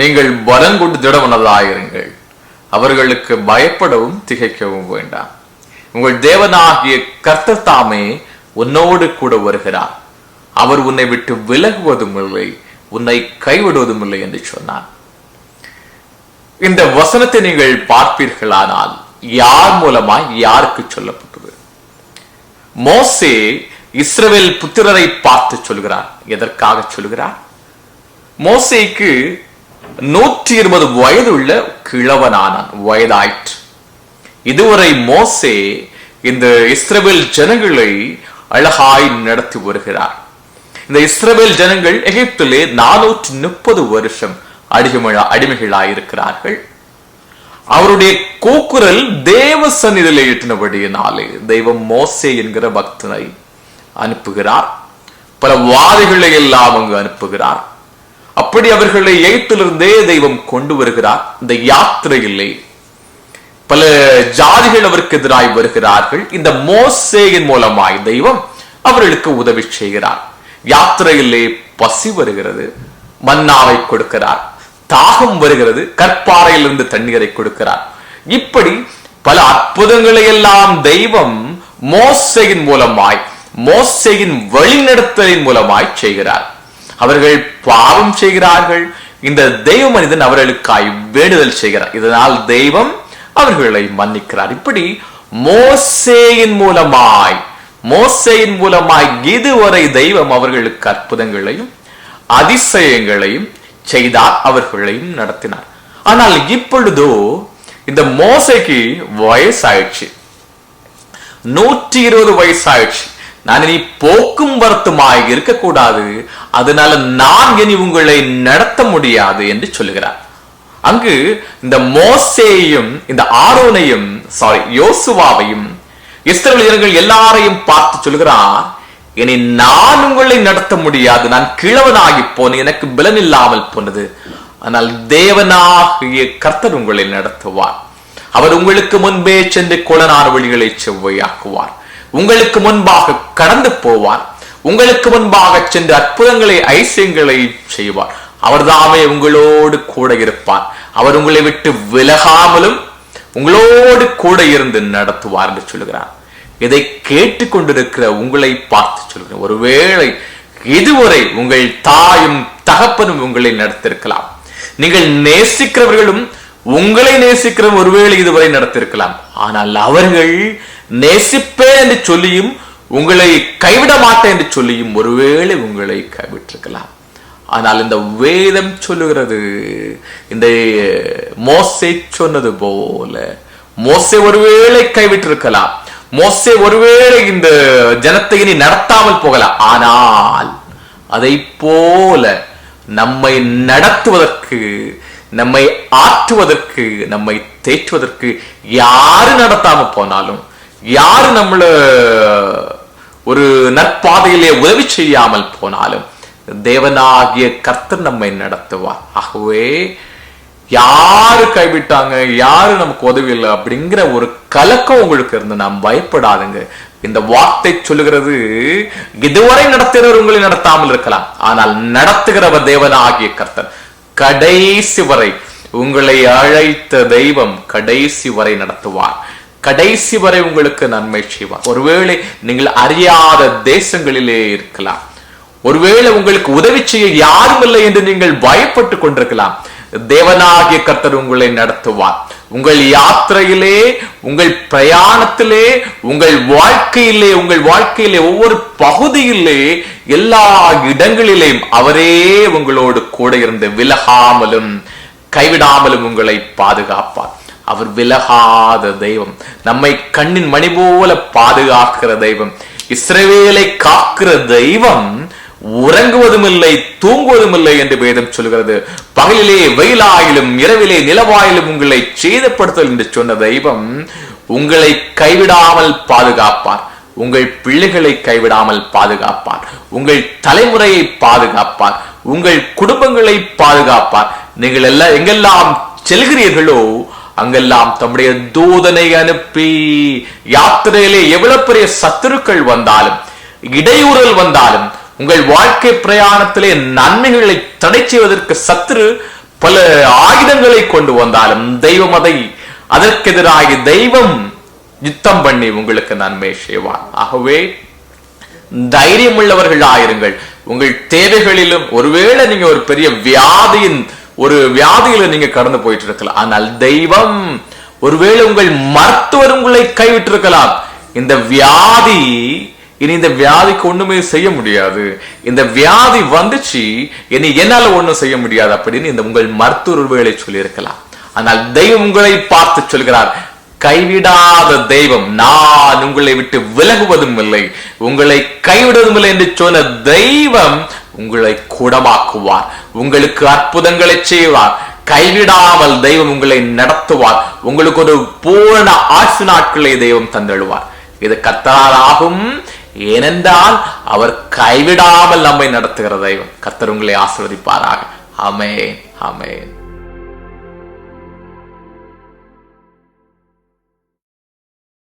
நீங்கள் பலங்கொண்டு திடமனதாயிருங்கள் அவர்களுக்கு பயப்படவும் திகைக்கவும் வேண்டாம். உங்கள் தேவனாகிய கர்த்தர் தாமே உன்னோடு கூட வருகிறார். அவர் உன்னை விட்டு விலகுவதும் இல்லை உன்னை கைவிடுவதும் இல்லை என்று சொன்னார். இந்த வசனத்தை நீங்கள் பார்ப்பீர்களானால் யார் மூலமா யாருக்கு சொல்லப்பட்டது? மோசே இஸ்ரவேல் புத்திரரை பார்த்து சொல்கிறார். எதற்காக சொல்கிறார்? மோசேக்கு நூற்றி இருபது வயது உள்ள கிழவனானான் வயதாயிற்று. இதுவரை மோசே இந்த இஸ்ரேல் ஜனங்களை அழகாய் நடத்தி வருகிறார். இந்த இஸ்ரேல் ஜனங்கள் எகிப்திலே நானூற்றி முப்பது வருஷம் அடிமைகளா அடிமைகளாயிருக்கிறார்கள். அவருடைய கூக்குரல் தேவ சந்நிதியிலே எட்டினபடியினாலே தெய்வம் மோசே என்கிற பக்தனை அனுப்புகிறார். பல வாதைகளை எல்லாம் அங்கு அனுப்புகிறார். அப்படி அவர்களை எய்த்திலிருந்தே தெய்வம் கொண்டு வருகிறார். இந்த யாத்திரையிலே பல ஜாதிகள் அவருக்கு எதிராய் வருகிறார்கள். இந்த மோசேயின் மூலமாய் தெய்வம் அவர்களுக்கு உதவி செய்கிறார். யாத்திரையிலே பசி வருகிறது மன்னாவை கொடுக்கிறார் தாகம் வருகிறது கற்பாறையிலிருந்து தண்ணீரை கொடுக்கிறார். இப்படி பல அற்புதங்களை எல்லாம் தெய்வம் மோசையின் மூலமாய் மோசையின் வழிநடத்தலின் மூலமாய் செய்கிறார். அவர்கள் பாவம் செய்கிறார்கள். இந்த தெய்வ மனிதன் அவர்களுக்காய் வேண்டுதல் செய்கிறார். இதனால் தெய்வம் அவர்களை மன்னிக்கிறார். இப்படி மோசேயின் மூலமாய் மோசையின் மூலமாய் இதுவரை தெய்வம் அவர்களுக்கு அற்புதங்களையும் அதிசயங்களையும் செய்தார் அவர்களையும் நடத்தினார். ஆனால் இப்பொழுதோ இந்த மோசைக்கு வயசாயிடுச்சு. நூற்றி இருபது வயசாயிடுச்சு. நான் இனி போக்கும் வருத்தமாய் இருக்கக்கூடாது. அதனால நான் இனி உங்களை நடத்த முடியாது என்று சொல்லுகிறார். அங்கு இந்த மோசேயும் இந்த ஆரோனையும் சாரி யோசுவாவையும் இஸ்ரவேல் ஜனங்கள் எல்லாரையும் பார்த்து சொல்கிறார் இனி நான் உங்களை நடத்த முடியாது. நான் கிழவனாகி போனேன். எனக்கு பலன் இல்லாமல் போனது. ஆனால் தேவனாகிய கர்த்தர் உங்களை நடத்துவார். அவர் உங்களுக்கு முன்பே சென்று குளனார் வழிகளை செவ்வையாக்குவார். உங்களுக்கு முன்பாக கடந்து போவார். உங்களுக்கு முன்பாக சென்று அற்புதங்களை ஐசியங்களை செய்வார். அவர்தாமே உங்களோடு கூட இருப்பார். அவர் உங்களை விட்டு விலகாமலும் உங்களோடு கூட இருந்து நடத்துவார் என்று சொல்லுகிறார். இதை கேட்டுக்கொண்டிருக்கிற உங்களை பார்த்து சொல்கிறேன் ஒருவேளை இதுவரை உங்கள் தாயும் தகப்பனும் உங்களை நடத்திருக்கலாம். நீங்கள் நேசிக்கிறவர்களும் உங்களை நேசிக்கிற ஒருவேளை இதுவரை நடத்திருக்கலாம். ஆனால் அவர்கள் நேசிப்பேன் என்று சொல்லியும் உங்களை கைவிட மாட்டேன் என்று சொல்லியும் ஒருவேளை உங்களை கைவிட்டிருக்கலாம். ஆனால் இந்த வேதம் சொல்லுகிறது இந்த மோசை சொன்னது போல மோசை ஒருவேளை கைவிட்டிருக்கலாம். மோசை ஒருவேளை இந்த ஜனத்தை இனி நடத்தாமல் போகலாம். ஆனால் அதை போல நம்மை நடத்துவதற்கு நம்மை ஆற்றுவதற்கு நம்மை தேற்றுவதற்கு யாரு நடத்தாம போனாலும் யாரு நம்மள ஒரு நற்பாதையிலே உதவி செய்யாமல் போனாலும் தேவனாகிய கர்த்தர் நம்மை நடத்துவார். ஆகவே யாரு கைவிட்டாங்க யாரு நமக்கு உதவி இல்லை அப்படிங்கிற ஒரு கலக்கம் உங்களுக்கு இருந்து நாம் பயப்படாதுங்க. இந்த வார்த்தை சொல்லுகிறது இதுவரை நடத்துகிறவர் உங்களை நடத்தாமல் இருக்கலாம். ஆனால் நடத்துகிறவர் தேவனாகிய கர்த்தர். கடைசி வரை உங்களை அழைத்த தெய்வம் கடைசி வரை நடத்துவார். கடைசி வரை உங்களுக்கு நன்மை செய்வார். ஒருவேளை நீங்கள் அறியாத தேசங்களிலே இருக்கலாம். ஒருவேளை உங்களுக்கு உதவி செய்ய யாரும் இல்லை என்று நீங்கள் பயப்பட்டு கொண்டிருக்கலாம். தேவனாகிய கர்த்தர் உங்களை நடத்துவார். உங்கள் யாத்திரையிலே உங்கள் பிரயாணத்திலே உங்கள் வாழ்க்கையிலே உங்கள் வாழ்க்கையிலே ஒவ்வொரு பகுதியிலே எல்லா இடங்களிலேயும் அவரே உங்களோடு கூட இருந்து விலகாமலும் கைவிடாமலும் உங்களை பாதுகாப்பார். அவர் விலகாத தெய்வம். நம்மை கண்ணின் மணி போல பாதுகாக்கிற தெய்வம். இஸ்ரவேலை காக்கிற தெய்வம் உறங்குவதும் இல்லை தூங்குவதும் இல்லை என்று வேதம் சொல்கிறது. பகலிலே வெயிலாயிலும் இரவிலே நிலவாயிலும் உங்களை சேதப்படுத்தல் என்று சொன்ன தெய்வம் உங்களை கைவிடாமல் பாதுகாப்பார். உங்கள் பிள்ளைகளை கைவிடாமல் பாதுகாப்பார். உங்கள் தலைமுறையை பாதுகாப்பார். உங்கள் குடும்பங்களை பாதுகாப்பார். நீங்கள் எல்லாம் எங்கெல்லாம் செல்கிறீர்களோ அங்கெல்லாம் தம்முடைய தூதனை அனுப்பி யாத்திரையிலே எவ்வளவு பெரிய சத்துருக்கள் வந்தாலும் இடையூறல் வந்தாலும் உங்கள் வாழ்க்கை பிரயாணத்திலே நன்மைகளை தடை செய்வதற்கு சத்துரு பல ஆயுதங்களை கொண்டு வந்தாலும் தெய்வம் அதை அதற்கெதிராக தெய்வம் யுத்தம் பண்ணி உங்களுக்கு நன்மை செய்வார். ஆகவே தைரியம் உள்ளவர்கள் ஆயிருங்கள் உங்கள் தேவைகளிலும் ஒருவேளை நீங்க ஒரு பெரிய வியாதியின் ஒரு வியாதியில நீங்க கடந்து போயிட்டு இருக்கலாம் ஆனால் தெய்வம் ஒருவேளை உங்கள் மருத்துவர் உங்களை கைவிட்டிருக்கலாம். இந்த வியாதி இனி இந்த வியாதிக்கு ஒண்ணுமே செய்ய முடியாது. இந்த வியாதி வந்துச்சு இனி என்னால ஒண்ணும் செய்ய முடியாது அப்படின்னு இந்த உங்கள் மருத்துவர் ஒருவேளை சொல்லியிருக்கலாம். ஆனால் தெய்வம் உங்களை பார்த்து சொல்கிறார் கைவிடாத தெய்வம் நான் உங்களை விட்டு விலகுவதும் இல்லை. உங்களை கைவிடுவதும் இல்லை என்று சொன்ன தெய்வம் உங்களை குடமாக்குவார் உங்களுக்கு அற்புதங்களை செய்வார். கைவிடாமல் தெய்வம் உங்களை நடத்துவார். உங்களுக்கு ஒரு பூரண ஆசு நாட்களை தெய்வம் தந்தழுவார் இது கத்தாராகும் ஏனென்றால் அவர் கைவிடாமல் நம்மை நடத்துகிற தெய்வம். கத்தர் உங்களை ஆசிர்வதிப்பாராக. அமேன் அமேன்